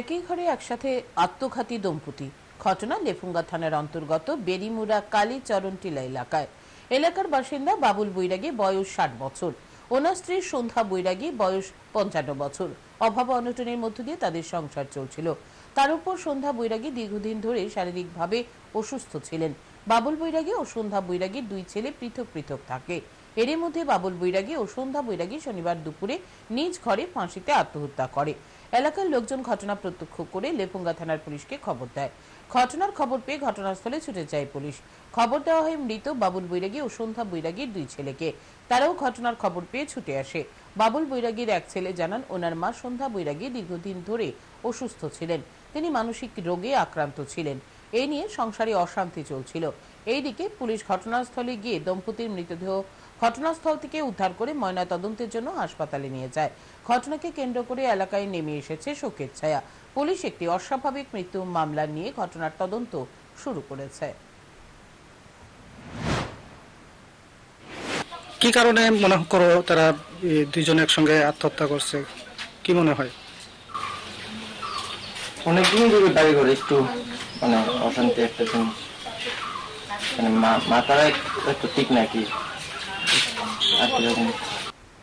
একই ঘরে একসাথে আত্মঘাতী দম্পতি। ঘটনা লেফুঙ্গা থানার অন্তর্গত বেরিমুড়া কালীচরণ টিলা এলাকায়। এলাকার বাসিন্দা বাবুল বৈরাগী, বয়স ষাট বছর। ওনার স্ত্রী সন্ধ্যা বৈরাগী, বয়স পঞ্চান্ন বছর। অভাব অনটনের মধ্য দিয়ে তাদের সংসার চলছিল। তার উপর সন্ধ্যা বৈরাগী দীর্ঘদিন ধরে শারীরিকভাবে অসুস্থ ছিলেন। বাবুল বৈরাগী ও সন্ধ্যা বৈরাগীর দুই ছেলে পৃথক পৃথক থাকে। এরই মধ্যে বাবুল বৈরাগী ও সন্ধ্যা বৈরাগী শনিবার দুপুরে নিজ ঘরে ফাঁসিতে আত্মহত্যা করে। এলাকার লোকজন ঘটনা প্রত্যক্ষ করে লেপুঙ্গা থানার পুলিশকে খবর দেয়। ঘটনার খবর পেয়ে ঘটনাস্থলে ছুটে যায় পুলিশ। খবর দেওয়া হয় মৃত বাবুল বৈরাগী ও সন্ধ্যা বৈরাগীর দুই ছেলেকে। তারাও ঘটনার খবর পেয়ে ছুটে আসে। বাবুল বৈরাগীর এক ছেলে জানান, ওনার মা সন্ধ্যা বৈরাগী দীর্ঘদিন ধরে অসুস্থ ছিলেন। তিনি মানসিক রোগে আক্রান্ত ছিলেন। এই নিয়ে সংসারে অশান্তি চলছিল। এইদিকে পুলিশ ঘটনাস্থলে গিয়ে দম্পতির মৃতদেহ ঘটনাস্থল থেকে উদ্ধার করে ময়না তদন্তের জন্য হাসপাতালে নিয়ে যায়। ঘটনাকে কেন্দ্র করে এলাকায় নেমে এসেছে শোকের ছায়া। পুলিশ একটি অস্বাভাবিক মৃত্যু মামলা নিয়ে ঘটনার তদন্ত শুরু করেছে। কি কারণে মনে করো তারা দুইজন একসঙ্গে আত্মহত্যা করছে? কি মনে হয়? অনেকদিন ধরে বাড়ি ঘরে একটু মানে অশান্তি একটা দিন মানে মাথাটা একটু ঠিক নাকি আর কীরকম